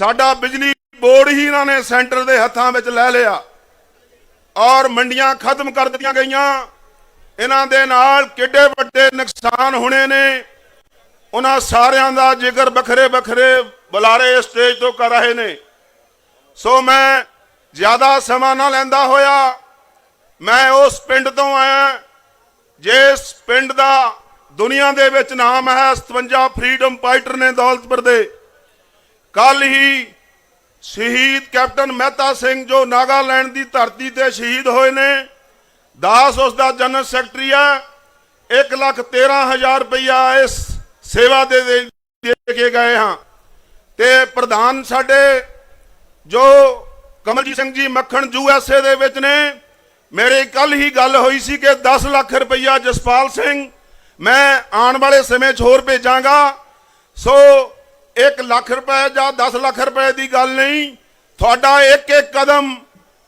ਸਾਡਾ ਬਿਜਲੀ ਬੋਰਡ ਹੀ ਇਹਨਾਂ ਨੇ ਸੈਂਟਰ ਦੇ ਹੱਥਾਂ ਵਿੱਚ ਲੈ ਲਿਆ ਔਰ ਮੰਡੀਆਂ ਖਤਮ ਕਰ ਦਿੱਤੀਆਂ ਗਈਆਂ। ਇਹਨਾਂ ਦੇ ਨਾਲ ਕਿੱਡੇ ਵੱਡੇ ਨੁਕਸਾਨ ਹੋਣੇ ਨੇ। ਉਹਨਾਂ ਸਾਰਿਆਂ ਦਾ ਜ਼ਿਕਰ ਵੱਖਰੇ ਵੱਖਰੇ ਬੁਲਾਰੇ ਸਟੇਜ ਤੋਂ ਕਰ ਰਹੇ ਨੇ। ਸੋ ਮੈਂ ਜ਼ਿਆਦਾ ਸਮਾਂ ਨਾ ਲੈਂਦਾ ਹੋਇਆ। ਮੈਂ ਉਸ ਪਿੰਡ ਤੋਂ ਆਇਆ, ਜਿਸ ਪਿੰਡ ਦਾ ਦੁਨੀਆ ਦੇ ਵਿੱਚ ਨਾਮ ਹੈ 57 ਫਰੀडम ਫਾਈਟਰ ਨੇ ਦੌਲਤਪੁਰ ਦੇ। ਕੱਲ ਹੀ ਸ਼ਹੀਦ ਕੈਪਟਨ ਮਹਿਤਾ ਸਿੰਘ ਜੋ ਨਾਗਾਲੈਂਡ ਦੀ ਧਰਤੀ ਤੇ ਸ਼ਹੀਦ ਹੋਏ ਨੇ, ਦਾਸ ਉਸ ਦਾ ਜਨਰਲ ਸੈਕਟਰੀ ਹੈ 1 ਲੱਖ 13 ਹਜ਼ਾਰ ਰੁਪਇਆ ਇਸ ਸੇਵਾ ਦੇ ਦੇ ਦੇ ਕੇ ਗਏ ਹਾਂ। ਤੇ ਪ੍ਰਧਾਨ ਸਾਡੇ ਜੋ ਕਮਲਜੀਤ ਸਿੰਘ ਜੀ ਮੱਖਣ ਯੂਐਸਏ ਦੇ ਵਿੱਚ ਨੇ, ਮੇਰੇ ਕੱਲ ਹੀ ਗੱਲ ਹੋਈ ਸੀ ਕਿ 10 ਲੱਖ ਰੁਪਇਆ ਜਸਪਾਲ ਸਿੰਘ ਮੈਂ ਆਉਣ ਵਾਲੇ ਸਮੇਂ 'ਚ ਹੋਰ ਭੇਜਾਂਗਾ। ਸੋ 1 ਲੱਖ ਰੁਪਏ ਜਾਂ 10 ਲੱਖ ਰੁਪਏ ਦੀ ਗੱਲ ਨਹੀਂ। ਤੁਹਾਡਾ ਇੱਕ ਇੱਕ ਕਦਮ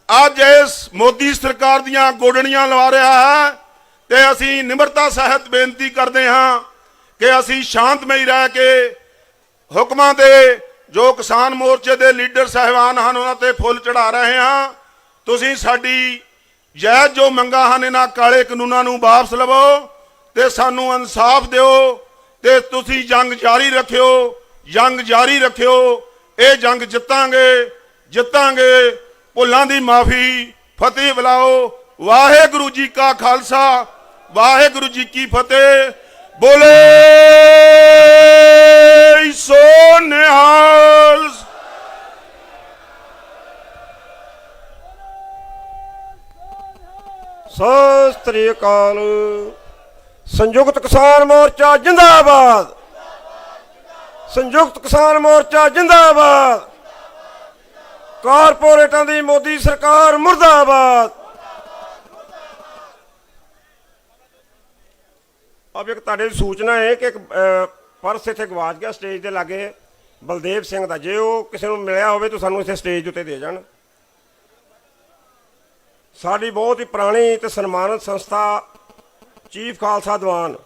ਅੱਜ ਇਸ ਮੋਦੀ ਸਰਕਾਰ ਦੀਆਂ ਗੋਡਣੀਆਂ ਲਵਾ ਰਿਹਾ ਹੈ ਤੇ ਅਸੀਂ ਨਿਮਰਤਾ ਸਹਿਤ ਬੇਨਤੀ ਕਰਦੇ ਹਾਂ ਕਿ ਅਸੀਂ ਸ਼ਾਂਤਮਈ ਰਹਿ ਕੇ ਹੁਕਮਾਂ ਦੇ ਜੋ ਕਿਸਾਨ ਮੋਰਚੇ ਦੇ ਲੀਡਰ ਸਹਿਬਾਨ ਹਨ, ਉਹਨਾਂ ਤੇ ਫੁੱਲ ਚੜਾ ਰਹੇ ਹਾਂ। ਤੁਸੀਂ ਸਾਡੀ ਜਾਇਜ਼ ਜੋ ਮੰਗਾਂ ਹਨ, ਇਹਨਾਂ ਕਾਲੇ ਕਾਨੂੰਨਾਂ ਨੂੰ ਵਾਪਸ ਲਵੋ ਤੇ ਸਾਨੂੰ ਇਨਸਾਫ ਦਿਓ ਤੇ ਤੁਸੀਂ ਜੰਗ ਜਾਰੀ ਰੱਖਿਓ। ਜੰਗ ਜਾਰੀ ਰੱਖਿਓ, ਇਹ ਜੰਗ ਜਿੱਤਾਂਗੇ ਜਿੱਤਾਂਗੇ। ਭੁੱਲਾਂ ਦੀ ਮਾਫੀ ਫਤਿਹ ਬੁਲਾਓ। ਵਾਹਿਗੁਰੂ ਜੀ ਕਾ ਖਾਲਸਾ, ਵਾਹਿਗੁਰੂ ਜੀ ਕੀ ਫਤਿਹ। ਬੋਲੇ ਸੋ ਨਿਹਾਲ ਸਤਿ ਸ੍ਰੀ ਅਕਾਲ। ਸੰਯੁਕਤ ਕਿਸਾਨ ਮੋਰਚਾ ਜਿੰਦਾਬਾਦ। ਸੰਯੁਕਤ ਕਿਸਾਨ ਮੋਰਚਾ ਜਿੰਦਾਬਾਦ। ਕਾਰਪੋਰੇਟਾਂ ਦੀ ਮੋਦੀ ਸਰਕਾਰ ਮੁਰਦਾਬਾਦ। ਅਬ ਇੱਕ ਤੁਹਾਡੇ ਸੂਚਨਾ ਹੈ ਕਿ ਇੱਕ ਪਰਸ ਇੱਥੇ ਗਵਾਚ ਗਿਆ ਸਟੇਜ ਦੇ ਲਾਗੇ। ਬਲਦੇਵ ਸਿੰਘ ਦਾ, ਜੇ ਉਹ ਕਿਸੇ ਨੂੰ ਮਿਲਿਆ ਹੋਵੇ ਤਾਂ ਸਾਨੂੰ ਇੱਥੇ ਸਟੇਜ ਉੱਤੇ ਦੇ ਜਾਣ। ਸਾਡੀ ਬਹੁਤ ਹੀ ਪੁਰਾਣੀ ਤੇ ਸਨਮਾਨਿਤ ਸੰਸਥਾ ਚੀਫ ਖਾਲਸਾ ਦੀਵਾਨ,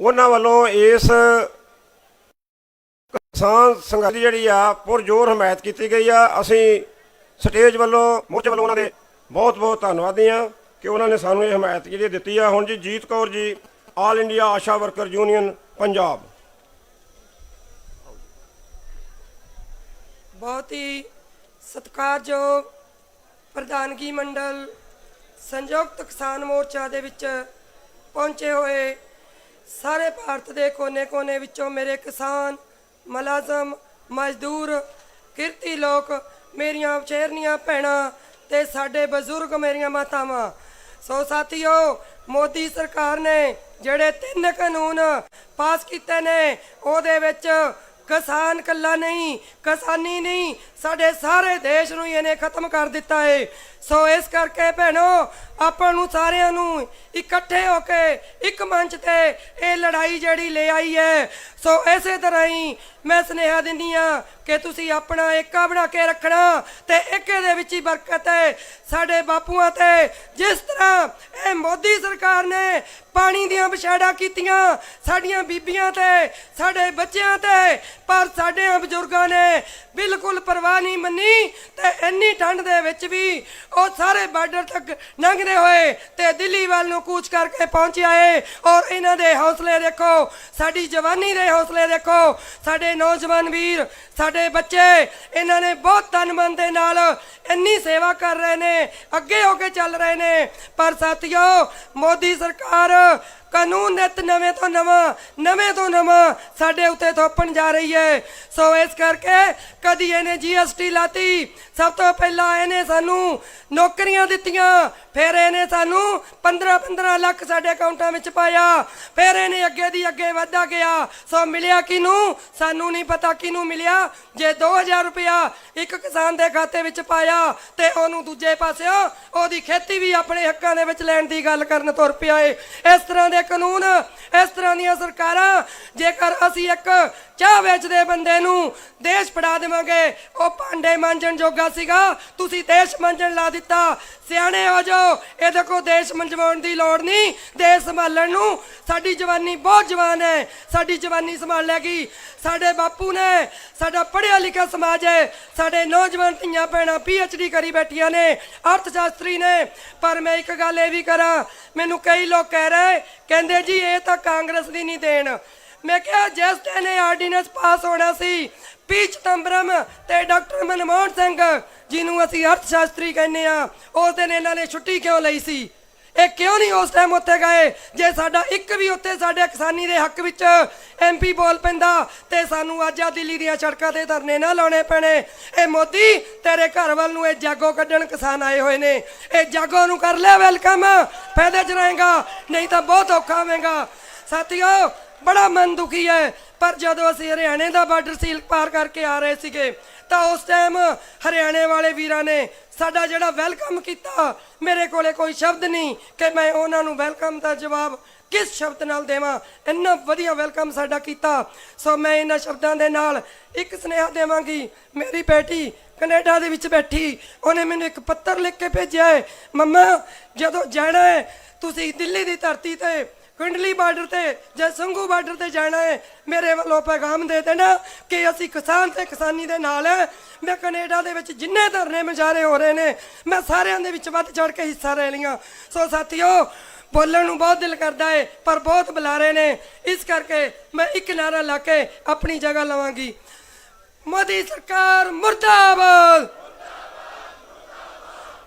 ਉਹਨਾਂ ਵੱਲੋਂ ਇਸ ਕਿਸਾਨ ਸੰਘਰਸ਼ ਜਿਹੜੀ ਆ, ਪੁਰਜੋਰ ਹਮਾਇਤ ਕੀਤੀ ਗਈ ਆ। ਅਸੀਂ ਸਟੇਜ ਵੱਲੋਂ, ਮੋਰਚੇ ਵੱਲੋਂ ਉਹਨਾਂ ਦੇ ਬਹੁਤ ਬਹੁਤ ਧੰਨਵਾਦੀ ਆ ਕਿ ਉਹਨਾਂ ਨੇ ਸਾਨੂੰ ਇਹ ਹਮਾਇਤ ਜਿਹੜੀ ਦਿੱਤੀ ਆ। ਹੁਣ ji Jeet Kaur ji all India Asha worker union Punjab. ਬਹੁਤ ਹੀ ਸਤਿਕਾਰਯੋਗ ਪ੍ਰਧਾਨਗੀ ਮੰਡਲ, ਸੰਯੁਕਤ ਕਿਸਾਨ ਮੋਰਚਾ ਦੇ ਵਿੱਚ ਪਹੁੰਚੇ ਹੋਏ ਸਾਰੇ ਭਾਰਤ ਦੇ ਕੋਨੇ-ਕੋਨੇ ਵਿੱਚੋਂ ਮੇਰੇ ਕਿਸਾਨ ਮੁਲਾਜ਼ਮ, ਮਜ਼ਦੂਰ, ਕਿਰਤੀ ਲੋਕ, ਮੇਰੀਆਂ ਸ਼ੇਰਨੀਆਂ ਭੈਣਾਂ ਤੇ ਸਾਡੇ ਬਜ਼ੁਰਗ ਮੇਰੀਆਂ ਮਾਤਾਵਾਂ। ਸੋ ਸਾਥੀਓ, ਮੋਦੀ ਸਰਕਾਰ ਨੇ ਜਿਹੜੇ ਤਿੰਨ ਕਾਨੂੰਨ ਪਾਸ ਕੀਤੇ ਨੇ, ਉਹਦੇ ਵਿੱਚ ਕਿਸਾਨ ਕੱਲਾ ਨਹੀਂ, ਕਿਸਾਨੀ ਨਹੀਂ, ਸਾਡੇ ਸਾਰੇ ਦੇਸ਼ ਨੂੰ ਇਹਨੇ ਖਤਮ ਕਰ ਦਿੱਤਾ ਹੈ ਸੋ ਇਸ ਕਰਕੇ ਭੈਣੋ, ਆਪਾਂ ਨੂੰ ਸਾਰਿਆਂ ਨੂੰ ਇਕੱਠੇ ਹੋ ਕੇ ਇੱਕ ਮੰਚ ਤੇ ਇਹ ਲੜਾਈ ਜਿਹੜੀ ਲੈ ਆਈ ਹੈ। ਸੋ ਇਸੇ ਤਰ੍ਹਾਂ ਹੀ ਮੈਂ ਸੁਨੇਹਾ ਦਿੰਦੀ ਆ ਕਿ ਤੁਸੀਂ ਆਪਣਾ ਏਕਾ ਬਣਾ ਕੇ ਰੱਖਣਾ ਤੇ ਏਕੇ ਦੇ ਵਿੱਚ ਹੀ ਬਰਕਤ ਹੈ ਸਾਡੇ ਬਾਪੂਆਂ ਤੇ। ਜਿਸ ਤਰ੍ਹਾਂ ਇਹ ਮੋਦੀ ਸਰਕਾਰ ਨੇ ਪਾਣੀ ਦੀਆਂ ਵਿਛਾੜਾਂ ਕੀਤੀਆਂ ਸਾਡੀਆਂ ਬੀਬੀਆਂ ਤੇ, ਸਾਡੇ ਬੱਚਿਆਂ ਤੇ, ਪਰ ਸਾਡੇ ਬਜ਼ੁਰਗਾਂ ਨੇ ਬਿਲਕੁਲ ਪਰਵਾਹ ਨਹੀਂ ਮੰਨੀ ਤੇ ਇੰਨੀ ਠੰਡ ਦੇ ਵਿੱਚ ਵੀ ਉਹ ਸਾਰੇ ਬਾਰਡਰ ਤੱਕ ਲੰਘਦੇ ਹੋਏ ਤੇ ਦਿੱਲੀ ਵੱਲ ਨੂੰ ਕੂਚ ਕਰਕੇ ਪਹੁੰਚਿਆ ਏ ਔਰ ਇਹਨਾਂ ਦੇ ਹੌਸਲੇ ਦੇਖੋ, ਸਾਡੀ ਜਵਾਨੀ ਦੇ ਹੌਸਲੇ ਦੇਖੋ, ਸਾਡੇ ਨੌਜਵਾਨ ਵੀਰ, ਸਾਡੇ ਸਾਡੇ ਬੱਚੇ, ਇਹਨਾਂ ਨੇ ਬਹੁਤ ਤਨ ਮਨ ਦੇ ਨਾਲ ਇੰਨੀ ਸੇਵਾ ਕਰ ਰਹੇ ਨੇ, ਅੱਗੇ ਹੋ ਕੇ ਚੱਲ ਰਹੇ ਨੇ। ਪਰ ਸਾਥੀਓ, ਮੋਦੀ ਸਰਕਾਰ ਕਾਨੂੰਨ ਨਿਤ ਨਵੇਂ ਤੋਂ ਨਵਾਂ, ਨਵੇਂ ਤੋਂ ਨਵਾਂ ਸਾਡੇ ਉੱਤੇ ਥੋਪਣ ਜਾ ਰਹੀ ਹੈ। ਸੋ ਇਸ ਕਰਕੇ ਕਦੀ ਇਹਨੇ ਜੀਐਸਟੀ ਲਾਤੀ, ਸਭ ਤੋਂ ਪਹਿਲਾਂ ਇਹਨੇ ਸਾਨੂੰ ਨੌਕਰੀਆਂ ਦਿੱਤੀਆਂ, ਫਿਰ ਇਹਨੇ ਸਾਨੂੰ 15 15 ਲੱਖ ਸਾਡੇ ਅਕਾਊਂਟਾਂ ਵਿੱਚ ਪਾਇਆ, ਫਿਰ ਇਹਨੇ ਅੱਗੇ ਦੀ ਅੱਗੇ ਵਧਦਾ ਗਿਆ। ਸੋ ਮਿਲਿਆ ਕਿਨੂੰ ਸਾਨੂੰ ਨਹੀਂ ਪਤਾ ਕਿਨੂੰ ਮਿਲਿਆ। ਜੇ 2000 ਰੁਪਇਆ ਇੱਕ ਕਿਸਾਨ ਦੇ ਖਾਤੇ ਵਿੱਚ ਪਾਇਆ ਤੇ ਉਹਨੂੰ ਦੂਜੇ ਪਾਸਿਓਂ ਉਹਦੀ ਖੇਤੀ ਵੀ ਆਪਣੇ ਹੱਕਾਂ ਦੇ ਵਿੱਚ ਲੈਣ ਦੀ ਗੱਲ ਕਰਨ ਤੁਰ ਪਿਆ ਏ। ਇਸ ਤਰ੍ਹਾਂ ਦੇ ਕਾਨੂੰਨ, ਇਸ ਤਰ੍ਹਾਂ ਦੀਆਂ ਸਰਕਾਰਾਂ, ਜੇਕਰ ਅਸੀਂ ਇੱਕ ਚਾਹ ਵੇਚਦੇ ਬੰਦੇ ਨੂੰ? ਦੇਸ਼ ਪੜਾ ਦੇਵਾਂਗੇ। ਉਹ ਭਾਂਡੇ ਮਾਂਜਣ ਜੋਗਾ ਸੀਗਾ। ਤੁਸੀਂ ਦੇਸ਼ ਮਾਂਜਣ ਲਾ ਦਿੱਤਾ। ਸਿਆਣੇ ਹੋ ਜਾਓ। ਇਹ ਦੇਖੋ ਦੇਸ਼ ਮੰਜਵਾਉਣ ਦੀ ਲੋੜ ਨਹੀਂ। ਦੇਸ਼ ਸੰਭਾਲਣ ਨੂੰ। ਸਾਡੀ ਜਵਾਨੀ ਬਹੁਤ ਜਵਾਨ ਹੈ। ਸਾਡੀ ਜਵਾਨੀ ਸੰਭਾਲ ਲੈਗੀ ਸਾਡੇ ਬਾਪੂ ਨੇ, ਸਾਡਾ ਪੜਿਆ ਲਿਖਿਆ ਸਮਾਜ ਹੈ। ਸਾਡੇ ਨੌਜਵਾਨ ਧੀਆਂ ਭੈਣਾਂ ਡੀ ਕਰੀ ਬੈਠੀਆਂ ਨੇ। ਅਰਥ ਸ਼ਾਸਤਰੀ ਨੇ। ਪਰ ਮੈਂ ਇੱਕ ਗੱਲ ਇਹ ਵੀ ਕਰਾਂ। ਮੈਨੂੰ ਕਈ ਲੋਕ ਕਹਿ ਰਹੇ, ਕਹਿੰਦੇ ਜੀ, ਇਹ ਤਾਂ ਕਾਂਗਰਸ ਦੀ ਨਹੀਂ ਦੇਣ। ਮੈਂ ਕਿਹਾ ਜਿਸ ਦਿਨ ਇਹ ਆਰਡੀਨੈਂਸ ਪਾਸ ਹੋਣਾ ਸੀ ਪੀ ਚਿਦੰਬਰਮ ਤੇ ਡਾਕਟਰ ਮਨਮੋਹਨ ਸਿੰਘ, ਜਿਹਨੂੰ ਅਸੀਂ ਅਰਥ ਸ਼ਾਸਤਰੀ ਕਹਿੰਦੇ ਆ ਉਸ ਦਿਨ ਇਹਨਾਂ ਨੇ ਛੁੱਟੀ ਕਿਉਂ ਲਈ ਸੀ? ਇਹ ਕਿਉਂ ਨਹੀਂ ਉਸ ਟਾਈਮ ਉੱਥੇ ਗਏ, ਜੇ ਸਾਡਾ ਇੱਕ ਵੀ ਉੱਥੇ ਸਾਡੇ ਕਿਸਾਨੀ ਦੇ ਹੱਕ ਵਿੱਚ ਐਮਪੀ ਬੋਲ ਪੈਂਦਾ, ਤੇ ਸਾਨੂੰ ਅੱਜ ਆ ਦਿੱਲੀ ਦੀਆਂ ਸੜਕਾਂ ਤੇ ਧਰਨੇ ਨਾ ਲਾਉਣੇ ਪੈਣੇ। ਇਹ ਮੋਦੀ, ਤੇਰੇ ਘਰ ਵੱਲ ਨੂੰ ਇਹ ਜਾਗੋ ਕੱਢਣ ਕਿਸਾਨ ਆਏ ਹੋਏ ਨੇ। ਇਹ ਜਾਗੋ ਨੂੰ ਕਰ ਲਿਆ ਵੈਲਕਮ ਫਾਇਦੇ 'ਚ ਰਹੇਗਾ, ਨਹੀਂ ਤਾਂ ਬਹੁਤ ਔਖਾ ਹੋਵੇਗਾ। ਸਾਥੀਓ ਬੜਾ ਮਨ ਦੁਖੀ ਹੈ। ਪਰ ਜਦੋਂ ਅਸੀਂ ਹਰਿਆਣੇ ਦਾ ਬਾਰਡਰ ਸੀਲ ਪਾਰ ਕਰਕੇ ਆ ਰਹੇ ਸੀਗੇ, ਤਾਂ ਉਸ ਟਾਈਮ ਹਰਿਆਣੇ ਵਾਲੇ ਵੀਰਾਂ ਨੇ ਸਾਡਾ ਜਿਹੜਾ ਵੈਲਕਮ ਕੀਤਾ, ਮੇਰੇ ਕੋਲੇ ਕੋਈ ਸ਼ਬਦ ਨਹੀਂ ਕਿ ਮੈਂ ਉਹਨਾਂ ਨੂੰ ਵੈਲਕਮ ਦਾ ਜਵਾਬ ਕਿਸ ਸ਼ਬਦ ਨਾਲ ਦੇਵਾਂ। ਇੰਨਾ ਵਧੀਆ ਵੈਲਕਮ ਸਾਡਾ ਕੀਤਾ। ਸੋ ਮੈਂ ਇਹਨਾਂ ਸ਼ਬਦਾਂ ਦੇ ਨਾਲ ਇੱਕ ਸੁਨੇਹਾ ਦੇਵਾਂਗੀ। ਮੇਰੀ ਬੇਟੀ ਕੈਨੇਡਾ ਦੇ ਵਿੱਚ ਬੈਠੀ, ਉਹਨੇ ਮੈਨੂੰ ਇੱਕ ਪੱਤਰ ਲਿਖ ਕੇ ਭੇਜਿਆ ਹੈ। ਮੰਮਾ, ਜਦੋਂ ਜਾਣਾ ਹੈ, ਤੁਸੀਂ ਦਿੱਲੀ ਦੀ ਧਰਤੀ ਤੇ ਕੁੰਡਲੀ ਬਾਰਡਰ ਤੇ ਜਾਂ ਸੰਗੂ ਬਾਰਡਰ ਤੇ ਜਾਣਾ ਹੈ, ਮੇਰੇ ਵੱਲੋਂ ਪੈਗਾਮ ਦੇ ਦੇਣਾ ਕਿ ਅਸੀਂ ਕਿਸਾਨ ਤੇ ਕਿਸਾਨੀ ਦੇ ਨਾਲ ਹੈ। ਮੈਂ ਕੈਨੇਡਾ ਦੇ ਵਿੱਚ ਜਿੰਨੇ ਧਰਨੇ ਮੁਜ਼ਾਹਰੇ ਹੋ ਰਹੇ ਨੇ, ਮੈਂ ਸਾਰਿਆਂ ਦੇ ਵਿੱਚ ਵੱਧ ਚੜ ਕੇ ਹਿੱਸਾ ਲੈ ਲਿਆ ਸੋ ਸਾਥੀਓ, ਬੋਲਣ ਨੂੰ ਬਹੁਤ ਦਿਲ ਕਰਦਾ ਏ ਪਰ ਬਹੁਤ ਬੁਲਾਰੇ ਨੇ। ਇਸ ਕਰਕੇ ਮੈਂ ਇੱਕ ਨਾਰਾ ਲਾ ਕੇ ਆਪਣੀ ਜਗ੍ਹਾ ਲਵਾਂਗੀ। ਮੋਦੀ ਸਰਕਾਰ ਮੁਰਦਾਬਾਦ!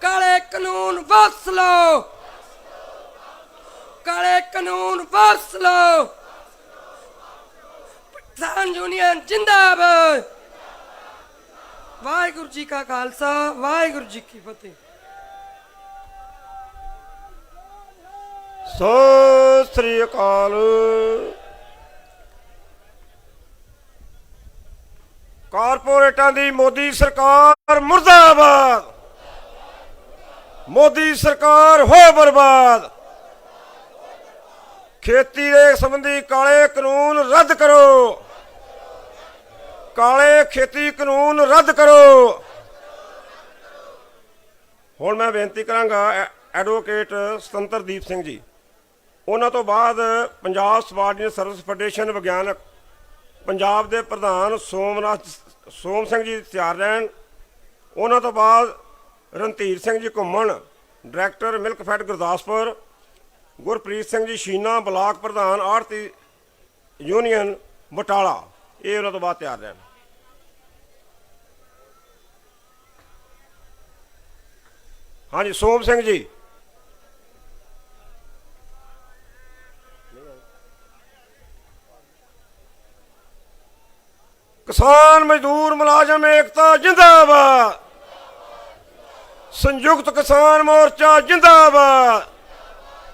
ਕਾਲੇ ਕਾਨੂੰਨ ਵਾਪਸ ਲਓ! ਕਾਲੇ ਕਾਨੂੰਨ ਵਾਪਸ ਲਓ। ਕਿਸਾਨ ਯੂਨੀਅਨ ਜਿੰਦਾਬਾਦ। ਵਾਹਿਗੁਰੂ ਜੀ ਕਾ ਖਾਲਸਾ, ਵਾਹਿਗੁਰੂ ਜੀ ਕੀ ਫਤਿਹ। ਸਤਿ ਸ੍ਰੀ ਅਕਾਲ। ਕਾਰਪੋਰੇਟਾਂ ਦੀ ਮੋਦੀ ਸਰਕਾਰ ਮੁਰਦਾਬਾਦ। ਮੋਦੀ ਸਰਕਾਰ ਹੋ ਬਰਬਾਦ। ਖੇਤੀ ਦੇ ਸੰਬੰਧੀ ਕਾਲੇ ਕਾਨੂੰਨ ਰੱਦ ਕਰੋ। ਕਾਲੇ ਖੇਤੀ ਕਾਨੂੰਨ ਰੱਦ ਕਰੋ। ਹੁਣ ਮੈਂ ਬੇਨਤੀ ਕਰਾਂਗਾ ਐ- ਐਡਵੋਕੇਟ ਸੁਤੰਤਰਦੀਪ ਸਿੰਘ ਜੀ, ਉਹਨਾਂ ਤੋਂ ਬਾਅਦ ਪੰਜਾਬ ਸਬਾਰਡੀਨੇਟ ਸਰਵਿਸ ਫੈਡਰੇਸ਼ਨ ਵਿਗਿਆਨਕ, ਪੰਜਾਬ ਦੇ ਪ੍ਰਧਾਨ ਸੋਮਨਾਥ ਸੋਮ ਸਿੰਘ ਜੀ ਤਿਆਰ ਰਹਿਣ। ਉਹਨਾਂ ਤੋਂ ਬਾਅਦ Randhir Singh ji Ghuman, director milk fed Gurdaspur. Gurpreet Singh ji, Sheena, block ਪ੍ਰਧਾਨ ਆੜਤੀ ਯੂਨੀਅਨ, ਬਟਾਲਾ। ਇਹ ਉਹਨਾਂ ਤੋਂ ਬਾਅਦ ਤਿਆਰ ਰਹਿਣ। ਹਾਂਜੀ, ਸੋਮ ਸਿੰਘ ਜੀ। ਕਿਸਾਨ ਮਜ਼ਦੂਰ ਮੁਲਾਜ਼ਮ ਏਕਤਾ ਜਿੰਦਾਬਾਦ। ਸੰਯੁਕਤ ਕਿਸਾਨ ਮੋਰਚਾ ਜਿੰਦਾਬਾਦ।